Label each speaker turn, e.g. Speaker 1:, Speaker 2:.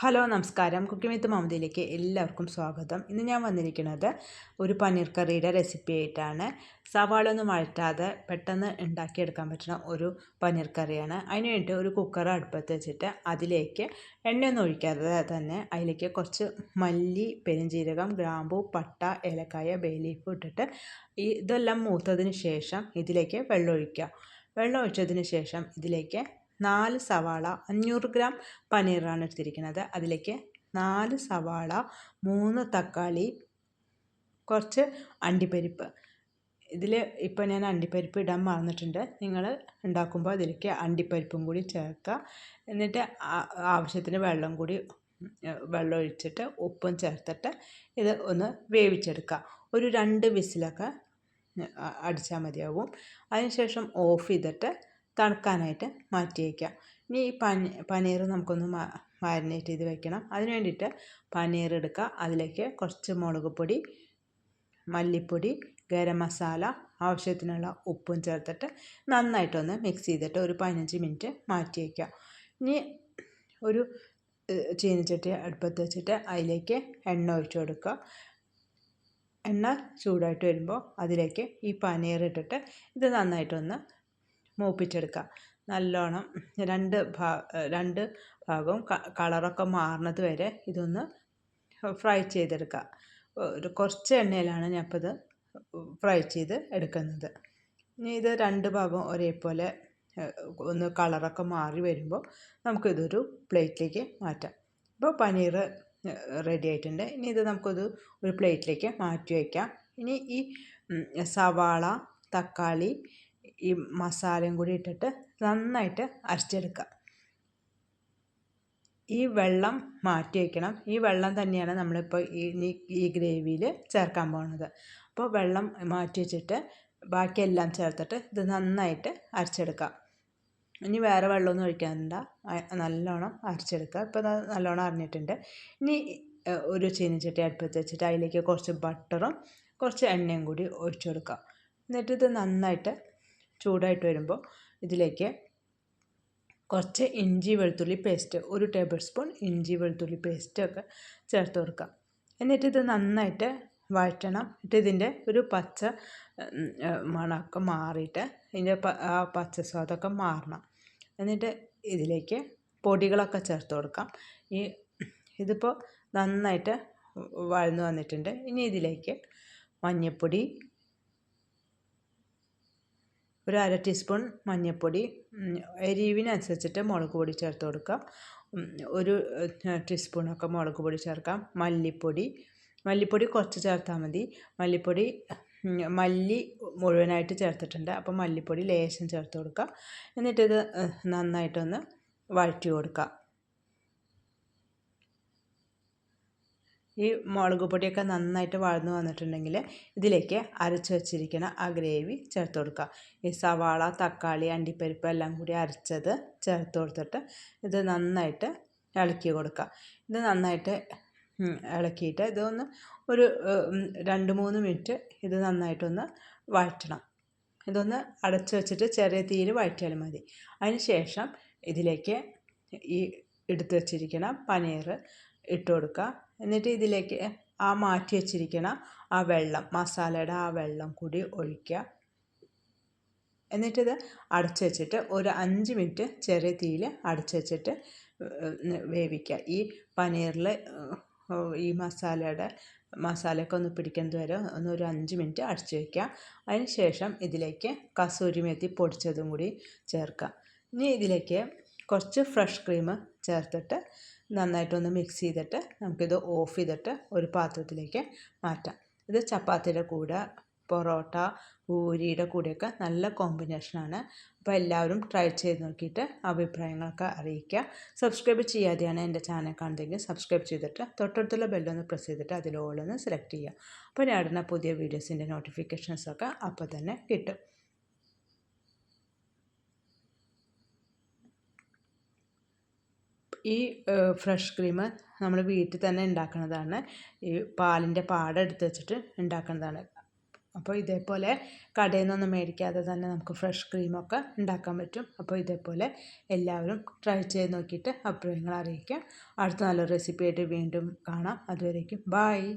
Speaker 1: Hello നമസ്കാരം. Cooking വിത്ത് മമതയിലേക്ക് എല്ലാവർക്കും സ്വാഗതം. ഇന്ന് ഞാൻ വന്നിരിക്കുന്നത് ഒരു പനീർ കറിയുടെ റെസിപ്പി ആയിട്ടാണ്. സവാള ഒന്നും വഴറ്റാതെ പെട്ടെന്ന് ഉണ്ടാക്കിയെടുക്കാൻ പറ്റുന്ന ഒരു പനീർ കറിയാണ്. അതിന് വേണ്ടി ഒരു കുക്കർ അടുപ്പത്ത് വെച്ചിട്ട് അതിലേക്ക് എണ്ണയൊന്നും ഒഴിക്കാതെ തന്നെ അതിലേക്ക് കുറച്ച് മല്ലി പെരുംജീരകം ഗ്രാമ്പു പട്ട ഏലക്കായ ബേലീഫ് ഇട്ടിട്ട് ഇതെല്ലാം മൂത്തതിന് ശേഷം ഇതിലേക്ക് വെള്ളം ഒഴിക്കുക. വെള്ളം ഒഴിച്ചതിന് ശേഷം ഇതിലേക്ക് നാല് സവാള അഞ്ഞൂറ് ഗ്രാം പനീറാണ് എടുത്തിരിക്കുന്നത്. അതിലേക്ക് നാല് സവാള മൂന്ന് തക്കാളി കുറച്ച് അണ്ടിപ്പരിപ്പ്. ഇതിൽ ഇപ്പോൾ ഞാൻ അണ്ടിപ്പരിപ്പ് ഇടാൻ മറന്നിട്ടുണ്ട്. നിങ്ങൾ ഉണ്ടാക്കുമ്പോൾ അതിലേക്ക് അണ്ടിപ്പരിപ്പും കൂടി ചേർക്കുക. എന്നിട്ട് ആവശ്യത്തിന് വെള്ളം കൂടി വെള്ളം ഒഴിച്ചിട്ട് ഉപ്പും ചേർത്തിട്ട് ഇത് ഒന്ന് വേവിച്ചെടുക്കുക. ഒരു രണ്ട് വിസിലൊക്കെ അടിച്ചാൽ മതിയാവും. അതിനുശേഷം ഓഫ് ചെയ്തിട്ട് തണുക്കാനായിട്ട് മാറ്റി വയ്ക്കാം. ഇനി ഈ പനി പനീർ നമുക്കൊന്ന് മാരിനേറ്റ് ചെയ്ത് വെക്കണം. അതിന് വേണ്ടിയിട്ട് പനീർ എടുക്കുക. അതിലേക്ക് കുറച്ച് മുളക് പൊടി മല്ലിപ്പൊടി ഗരം മസാല ആവശ്യത്തിനുള്ള ഉപ്പും ചേർത്തിട്ട് നന്നായിട്ടൊന്ന് മിക്സ് ചെയ്തിട്ട് ഒരു പതിനഞ്ച് മിനിറ്റ് മാറ്റി വയ്ക്കുക. ഇനി ഒരു ചീനച്ചട്ടി അടുപ്പത്ത് വെച്ചിട്ട് അതിലേക്ക് എണ്ണ ഒഴിച്ചു കൊടുക്കുക. എണ്ണ ചൂടായിട്ട് വരുമ്പോൾ അതിലേക്ക് ഈ പനീർ ഇട്ടിട്ട് ഇത് നന്നായിട്ടൊന്ന് മൂപ്പിച്ചെടുക്കുക. നല്ലോണം രണ്ട് ഭാ രണ്ട് ഭാഗവും കളറൊക്കെ മാറുന്നത് വരെ ഇതൊന്ന് ഫ്രൈ ചെയ്തെടുക്കുക. ഒരു കുറച്ച് എണ്ണയിലാണ് ഞാൻ ഇപ്പോൾ ഇത് ഫ്രൈ ചെയ്ത് എടുക്കുന്നത്. ഇനി ഇത് രണ്ട് ഭാഗവും ഒരേപോലെ ഒന്ന് കളറൊക്കെ മാറി വരുമ്പോൾ നമുക്കിതൊരു പ്ലേറ്റിലേക്ക് മാറ്റാം. ഇപ്പോൾ പനീർ റെഡി ആയിട്ടുണ്ട്. ഇനി ഇത് നമുക്കത് ഒരു പ്ലേറ്റിലേക്ക് മാറ്റി വയ്ക്കാം. ഇനി ഈ സവാള തക്കാളി ഈ മസാലയും കൂടി ഇട്ടിട്ട് നന്നായിട്ട് അരച്ചെടുക്കുക. ഈ വെള്ളം മാറ്റി വയ്ക്കണം ഈ വെള്ളം തന്നെയാണ് നമ്മളിപ്പോൾ ഈ ഈ ഗ്രേവിയിൽ ചേർക്കാൻ പോകുന്നത്. അപ്പോൾ വെള്ളം മാറ്റി വെച്ചിട്ട് ബാക്കിയെല്ലാം ചേർത്തിട്ട് ഇത് നന്നായിട്ട് അരച്ചെടുക്കുക. ഇനി വേറെ വെള്ളമൊന്നും ഒഴിക്കാനില്ല നല്ലോണം അരച്ചെടുക്കുക. ഇപ്പോൾ നല്ലോണം അറിഞ്ഞിട്ടുണ്ട് ഇനി ഒരു ചീനിച്ചട്ടി അടുപ്പത്ത് വെച്ചിട്ട് അതിലേക്ക് കുറച്ച് ബട്ടറും കുറച്ച് എണ്ണയും കൂടി ഒഴിച്ചു കൊടുക്കുക. എന്നിട്ട് ഇത് നന്നായിട്ട് ചൂടായിട്ട് വരുമ്പോൾ ഇതിലേക്ക് കുറച്ച് ഇഞ്ചി വെളുത്തുള്ളി പേസ്റ്റ് ഒരു ടേബിൾ സ്പൂൺ ഇഞ്ചി വെളുത്തുള്ളി പേസ്റ്റ് ഒക്കെ ചേർത്ത് കൊടുക്കാം എന്നിട്ട് ഇത് നന്നായിട്ട് വഴറ്റണം. എന്നിട്ട് ഇതിന്റെ ഒരു പച്ച മണമൊക്കെ മാറിയിട്ട് ഇതിന്റെ ആ പച്ച സ്വാദൊക്കെ മാറണം. എന്നിട്ട് ഇതിലേക്ക് പൊടികളൊക്കെ ചേർത്ത് കൊടുക്കാം. ഈ ഇതിപ്പോൾ നന്നായിട്ട് വഴന്നു വന്നിട്ടുണ്ട്. ഇനി ഇതിലേക്ക് മഞ്ഞൾപ്പൊടി ഒരു അര ടീസ്പൂൺ മഞ്ഞൾപ്പൊടി എരിവിനനുസരിച്ചിട്ട് മുളക് പൊടി ചേർത്ത് കൊടുക്കാം. ഒരു ടീസ്പൂണൊക്കെ മുളക് പൊടി ചേർക്കാം. മല്ലിപ്പൊടി മല്ലിപ്പൊടി കുറച്ച് ചേർത്താൽ മതി. മല്ലിപ്പൊടി മല്ലി മുഴുവനായിട്ട് ചേർത്തിട്ടുണ്ട്. അപ്പോൾ മല്ലിപ്പൊടി ലേശം ചേർത്ത് കൊടുക്കുക എന്നിട്ടിത് നന്നായിട്ടൊന്ന് വഴറ്റി കൊടുക്കുക ഈ മുളക് പൊടിയൊക്കെ നന്നായിട്ട് വഴന്നു വന്നിട്ടുണ്ടെങ്കിൽ ഇതിലേക്ക് അരച്ച് വെച്ചിരിക്കുന്ന ആ ഗ്രേവി ചേർത്ത് കൊടുക്കുക. ഈ സവാള തക്കാളി അണ്ടിപ്പരിപ്പ് എല്ലാം കൂടി അരച്ചത് ചേർത്ത് കൊടുത്തിട്ട് ഇത് നന്നായിട്ട് ഇളക്കി കൊടുക്കുക. ഇത് നന്നായിട്ട് ഇളക്കിയിട്ട് ഇതൊന്ന് ഒരു രണ്ട് മൂന്ന് മിനിറ്റ് ഇത് നന്നായിട്ടൊന്ന് വഴറ്റണം. ഇതൊന്ന് അടച്ചു വെച്ചിട്ട് ചെറിയ തീയിൽ വഴറ്റിയാലും മതി. അതിന് ശേഷം ഇതിലേക്ക് ഈ എടുത്തു വച്ചിരിക്കുന്ന പനീർ ഇട്ട് കൊടുക്കുക. എന്നിട്ട് ഇതിലേക്ക് ആ മാറ്റി വച്ചിരിക്കണ ആ വെള്ളം മസാലയുടെ ആ വെള്ളം കൂടി ഒഴിക്കുക. എന്നിട്ടിത് അടച്ചു വെച്ചിട്ട് ഒരു അഞ്ച് മിനിറ്റ് ചെറിയ തീയിൽ അടച്ചു വെച്ചിട്ട് വേവിക്കുക. ഈ പനീറിൽ ഈ മസാലയുടെ മസാലയൊക്കെ ഒന്ന് പിടിക്കുന്നത് വരെ ഒന്ന് ഒരു അഞ്ച് മിനിറ്റ് അടച്ചു വയ്ക്കുക അതിന് ശേഷം ഇതിലേക്ക് കസൂരി മേത്തി പൊടിച്ചതും കൂടി ചേർക്കുക. ഇനി ഇതിലേക്ക് കുറച്ച് ഫ്രഷ് ക്രീം ചേർത്തിട്ട് നന്നായിട്ടൊന്ന് മിക്സ് ചെയ്തിട്ട് നമുക്കിത് ഓഫ് ചെയ്തിട്ട് ഒരു പാത്രത്തിലേക്ക് മാറ്റാം. ഇത് ചപ്പാത്തിയുടെ കൂടെ പൊറോട്ട പൂരിയുടെ കൂടെയൊക്കെ നല്ല കോമ്പിനേഷനാണ് അപ്പോൾ എല്ലാവരും ട്രൈ ചെയ്ത് നോക്കിയിട്ട് അഭിപ്രായങ്ങളൊക്കെ അറിയിക്കുക. സബ്സ്ക്രൈബ് ചെയ്യാതെയാണ് എന്റെ ചാനൽ കാണുന്നതെങ്കിൽ സബ്സ്ക്രൈബ് ചെയ്തിട്ട് തൊട്ടടുത്തുള്ള ബെല്ലൊന്ന് പ്രസ് ചെയ്തിട്ട് അതിലോളൊന്ന് സെലക്ട് ചെയ്യുക. അപ്പോൾ ഞാൻ ഇടുന്ന പുതിയ വീഡിയോസിന്റെ നോട്ടിഫിക്കേഷൻസൊക്കെ അപ്പോൾ തന്നെ കിട്ടും. ഈ ഫ്രഷ് ക്രീം നമ്മൾ വീട്ടിൽ തന്നെ ഉണ്ടാക്കുന്നതാണ് ഈ പാലിന്റെ പാട എടുത്ത് വെച്ചിട്ട് ഉണ്ടാക്കുന്നതാണ് അപ്പോൾ ഇതേപോലെ കടയിൽ നിന്നൊന്നും മേടിക്കാതെ തന്നെ നമുക്ക് ഫ്രഷ് ക്രീമൊക്കെ ഉണ്ടാക്കാൻ പറ്റും. അപ്പോൾ ഇതേപോലെ എല്ലാവരും ട്രൈ ചെയ്ത് നോക്കിയിട്ട് അഭിപ്രായങ്ങൾ അറിയിക്കുക. അടുത്ത നല്ലൊരു റെസിപ്പി ആയിട്ട് വീണ്ടും കാണാം. അതുവരേക്കും ബായ്